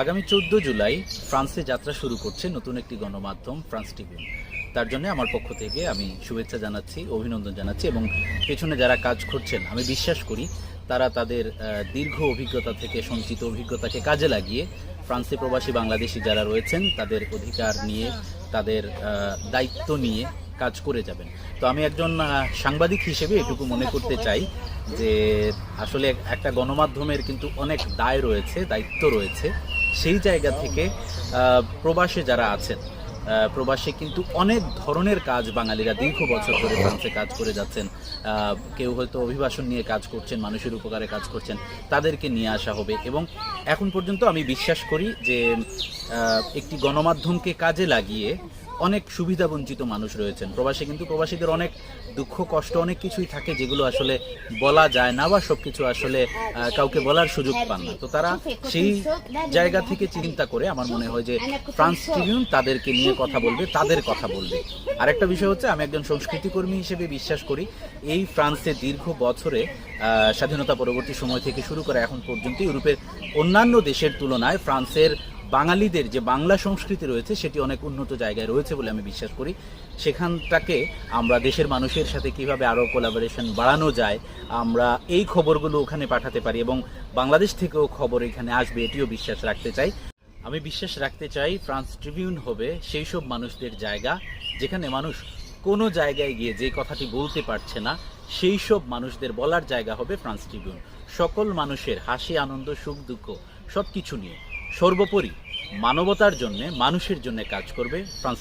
আগামী চোদ্দ জুলাই ফ্রান্সে যাত্রা শুরু করছে নতুন একটি গণমাধ্যম, ফ্রান্স টিভিউন তার জন্য আমার পক্ষ থেকে আমি শুভেচ্ছা জানাচ্ছি, অভিনন্দন জানাচ্ছি এবং পেছনে যারা কাজ করছেন, আমি বিশ্বাস করি তারা তাদের দীর্ঘ অভিজ্ঞতা থেকে, সঞ্চিত অভিজ্ঞতাকে কাজে লাগিয়ে ফ্রান্সে প্রবাসী বাংলাদেশি যারা রয়েছেন, তাদের অধিকার নিয়ে, তাদের দায়িত্ব নিয়ে কাজ করে যাবেন। তো আমি একজন সাংবাদিক হিসেবে এটুকু মনে করতে চাই যে আসলে একটা গণমাধ্যমের কিন্তু অনেক দায় রয়েছে, দায়িত্ব রয়েছে। সেই জায়গা থেকে প্রবাসে যারা আছেন প্রবাসে কিন্তু অনেক ধরনের কাজ বাঙালিরা দীর্ঘ বছর ধরে ফ্রান্সে কাজ করে যাচ্ছেন। কেউ হয়তো অভিবাসন নিয়ে কাজ করছেন, মানুষের উপকারে কাজ করছেন, তাদেরকে নিয়ে আসা হবে এবং এখন পর্যন্ত আমি বিশ্বাস করি যে একটি গণমাধ্যমকে কাজে লাগিয়ে অনেক সুবিধাবঞ্চিত মানুষ রয়েছেন। প্রবাসী কিন্তু প্রবাসীদের অনেক দুঃখ, কষ্ট, অনেক কিছুই থাকে যেগুলো আসলে বলা যায় না বা সবকিছু আসলে কাউকে বলার সুযোগ পান না। তো তারা সেই জায়গা থেকে চিন্তা করে আমার মনে হয় যে ফ্রান্স ট্রিবিউন তাদেরকে নিয়ে কথা বলবে, তাদের কথা বলবে। আরেকটা বিষয় হচ্ছে, আমি একজন সংস্কৃতি কর্মী হিসেবে বিশ্বাস করি, এই ফ্রান্সে দীর্ঘ বছরে স্বাধীনতা পরবর্তী সময় থেকে শুরু করে এখন পর্যন্ত ইউরোপের অন্যান্য দেশের তুলনায় ফ্রান্সের বাঙালিদের যে বাংলা সংস্কৃতি রয়েছে, সেটি অনেক উন্নত জায়গায় রয়েছে বলে আমি বিশ্বাস করি। সেখানটাকে আমরা দেশের মানুষের সাথে কীভাবে আরও কোলাবোরেশন বাড়ানো যায়, আমরা এই খবরগুলো ওখানে পাঠাতে পারি এবং বাংলাদেশ থেকেও খবর এখানে আসবে, এটিও বিশ্বাস রাখতে চাই। আমি বিশ্বাস রাখতে চাই, ফ্রান্স ট্রিবিউন হবে সেই সব মানুষদের জায়গা, যেখানে মানুষ কোনো জায়গায় গিয়ে যে কথাটি বলতে পারছে না, সেই সব মানুষদের বলার জায়গা হবে ফ্রান্স ট্রিবিউন। সকল মানুষের হাসি, আনন্দ, সুখ, দুঃখ সব কিছু নিয়ে। সর্বোপরি মানবতার জন্য মানুষের জন্য কাজ করবে ফ্রান্স